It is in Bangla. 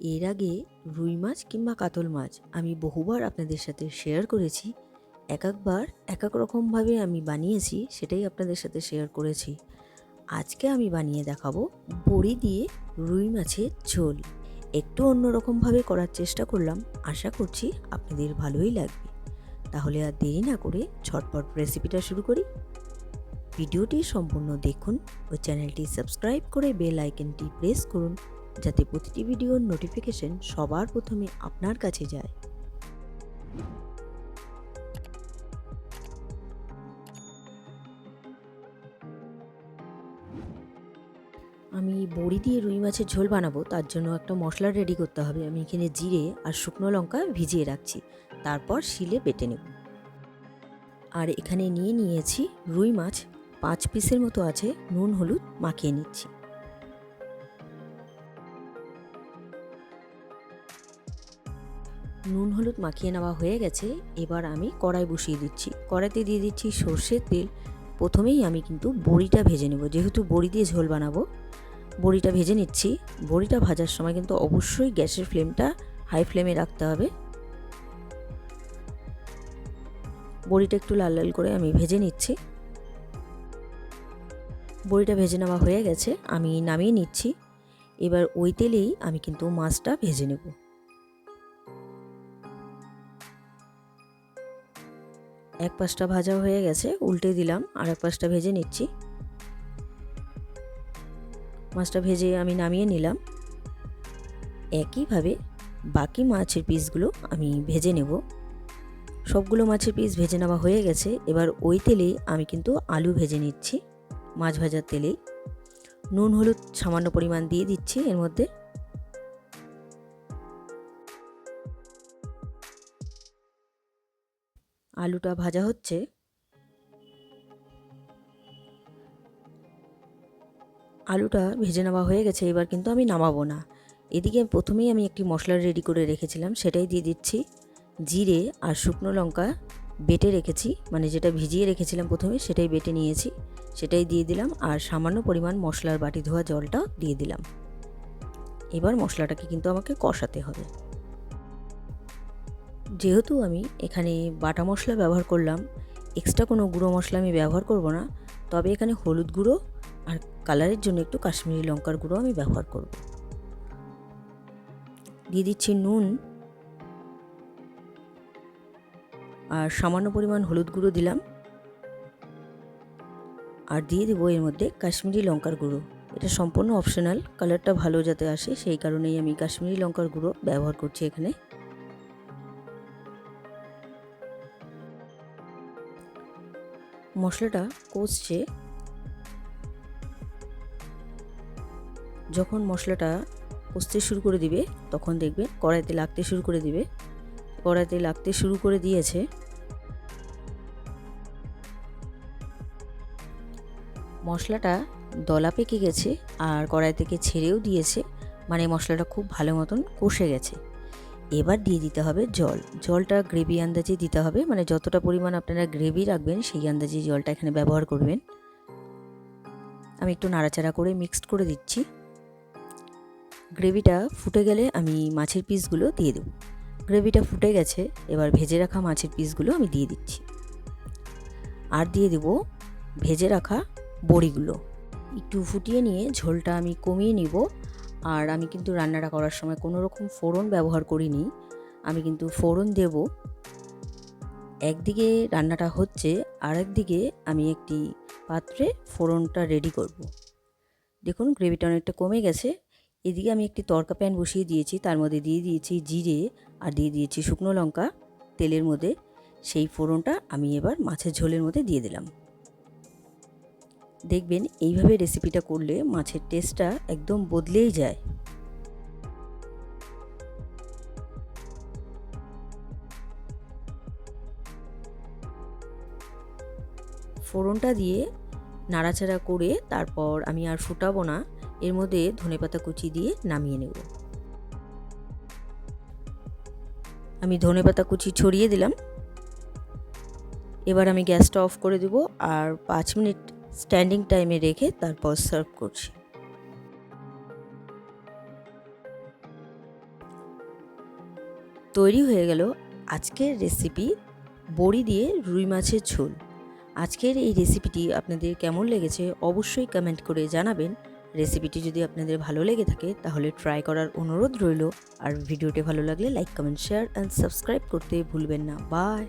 এর আগে রুই মাছ কিংবা কাতল মাছ আমি বহুবার আপনাদের সাথে শেয়ার করেছি, এক একবার, এক এক রকমভাবে আমি বানিয়েছি, সেটাই আপনাদের সাথে শেয়ার করেছি। আজকে আমি বানিয়ে দেখাবো বড়ি দিয়ে রুই মাছের ঝোল। একটু অন্যরকমভাবে করার চেষ্টা করলাম, আশা করছি আপনাদের ভালোই লাগবে। তাহলে আর দেরি না করে ঝটপট রেসিপিটা শুরু করি। ভিডিওটি সম্পূর্ণ দেখুন ও চ্যানেলটি সাবস্ক্রাইব করে বেল আইকনটি প্রেস করুন। যাতে প্রতিটি ভিডিওর নোটিফিকেশন সবার প্রথমে আপনার কাছে যায়। আমি বড়ি দিয়ে রুই মাছের ঝোল বানাবো, তার জন্য একটা মশলা রেডি করতে হবে। আমি এখানে জিরে আর শুকনো লঙ্কা ভিজিয়ে রাখছি, তারপর শিলে বেটে নেব। আর এখানে নিয়ে নিয়েছি রুই মাছ, পাঁচ পিসের মতো আছে, নুন, হলুদ মাখিয়ে নিচ্ছি। নুন হলুদ মাখিয়ে নেওয়া হয়ে গেছে, এবার আমি কড়াই বসিয়ে দিচ্ছি। কড়াইতে দিয়ে দিচ্ছি সর্ষের তেল। প্রথমেই আমি কিন্তু বড়িটা ভেজে নেব। যেহেতু বড়ি দিয়ে ঝোল বানাবো, বড়িটা ভেজে নিচ্ছি। বড়িটা ভাজার সময় কিন্তু অবশ্যই গ্যাসের ফ্লেমটা হাই ফ্লেমে রাখতে হবে। বড়িটা একটু লাল লাল করে আমি ভেজে নিচ্ছি। বড়িটা ভেজে নেওয়া হয়ে গেছে, আমি নামিয়ে নিচ্ছি। এবার ওই তেলেই আমি কিন্তু মাছটা ভেজে নেব। এক পাশটা ভাজা হয়ে গেছে, উল্টে দিলাম, আর এক পাশটা ভেজে নিচ্ছি। মাছটা ভেজে আমি নামিয়ে নিলাম। একইভাবে বাকি মাছের পিসগুলো আমি ভেজে নেব। সবগুলো মাছের পিস ভেজে নেওয়া হয়ে গেছে। এবার ওই তেলেই আমি কিন্তু আলু ভেজে নিচ্ছি, মাছ ভাজার তেলেই। নুন, হলুদ সামান্য পরিমাণ দিয়ে দিচ্ছি এর মধ্যে। আলুটা ভাজা হচ্ছে। আলুটা ভেজে নেওয়া হয়ে গেছে, এবার কিন্তু আমি নামাবো না। এদিকে প্রথমেই আমি একটি মশলা রেডি করে রেখেছিলাম, সেটাই দিয়ে দিচ্ছি। জিরে আর শুকনো লঙ্কা বেটে রেখেছি মানে যেটা ভিজিয়ে রেখেছিলাম প্রথমে, সেটাই বেটে নিয়েছি। সেটাই দিয়ে দিলাম আর সামান্য পরিমাণ মশলার বাটি ধোয়া জলটা দিয়ে দিলাম। এবার মশলাটাকে কিন্তু আমাকে কষাতে হবে। যেহেতু আমি এখানে বাটা মশলা ব্যবহার করলাম এক্সট্রা কোনো গুঁড়ো মশলা আমি ব্যবহার করব না, তবে এখানে হলুদ গুঁড়ো আর কালারের জন্য একটু কাশ্মীরি লঙ্কার গুঁড়ো আমি ব্যবহার করব। দিয়ে দিচ্ছি নুন আর সামান্য পরিমাণ হলুদ গুঁড়ো দিলাম। আর দিয়ে দেবো এর মধ্যে কাশ্মীরি লঙ্কার গুঁড়ো। এটা সম্পূর্ণ অপশনাল কালারটা ভালো যাতে আসে, সেই কারণেই আমি কাশ্মীরি লঙ্কার গুঁড়ো ব্যবহার করছি এখানে। মশলাটা কষছে। যখন মশলাটা কষতে শুরু করে দিবে, তখন দেখবে কড়াইতে লাগতে শুরু করে দিবে। কড়াইতে লাগতে শুরু করে দিয়েছে। মশলাটা দলা পেকে গেছে আর কড়াই থেকে ছেড়েও দিয়েছে। মানে মশলাটা খুব ভালো মতন কষে গেছে। এবার দিয়ে দিতে হবে জল। জলটা গ্রেভি আন্দাজে দিতে হবে মানে যতটা পরিমাণ আপনারা গ্রেভি রাখবেন, সেই আন্দাজে জলটা এখানে ব্যবহার করবেন। আমি একটু নাড়াচাড়া করে মিক্সড করে দিচ্ছি। গ্রেভিটা ফুটে গেলে আমি মাছের পিসগুলো দিয়ে দেব। গ্রেভিটা ফুটে গেছে, এবার ভেজে রাখা মাছের পিসগুলো আমি দিয়ে দিচ্ছি। আর দিয়ে দেব ভেজে রাখা বড়িগুলো। একটু ফুটিয়ে নিয়ে ঝোলটা আমি কমিয়ে নিব। আর আমি কিন্তু রান্নাটা করার সময় কোনো রকম ফোড়ন ব্যবহার করিনি। আমি কিন্তু ফোড়ন দেব। একদিকে রান্নাটা হচ্ছে আর একদিকে আমি একটি পাত্রে ফোড়নটা রেডি করব। দেখুন গ্রেভিটা অনেকটা কমে গেছে। এদিকে আমি একটি তরকা প্যান বসিয়ে দিয়েছি। তার মধ্যে দিয়ে দিয়েছি জিরে আর দিয়ে দিয়েছি শুকনো লঙ্কা। তেলের মধ্যে সেই ফোড়নটা আমি এবার মাছের ঝোলের মধ্যে দিয়ে দিলাম। দেখবেন এইভাবে রেসিপিটা করলে মাছের টেস্টটা একদম বদলেই যায়। ফোড়নটা দিয়ে নাড়াচাড়া করে তারপর আমি আর ফুটাবো না, এর মধ্যে ধনেপাতা কুচি দিয়ে নামিয়ে নেব। আমি ধনেপাতা কুচি ছড়িয়ে দিলাম। এবার আমি গ্যাসটা অফ করে দেব আর পাঁচ মিনিট স্ট্যান্ডিং টাইমে রেখে তারপর সার্ভ করছি। তৈরি হয়ে গেল আজকের রেসিপি বড়ি দিয়ে রুই মাছের ঝোল। আজকের এই রেসিপিটি আপনাদের কেমন লেগেছে অবশ্যই কমেন্ট করে জানাবেন। রেসিপিটি যদি আপনাদের ভালো লেগে থাকে তাহলে ট্রাই করার অনুরোধ রইল। আর ভিডিওটি ভালো লাগলে like comment share and subscribe করতে ভুলবেন না। বাই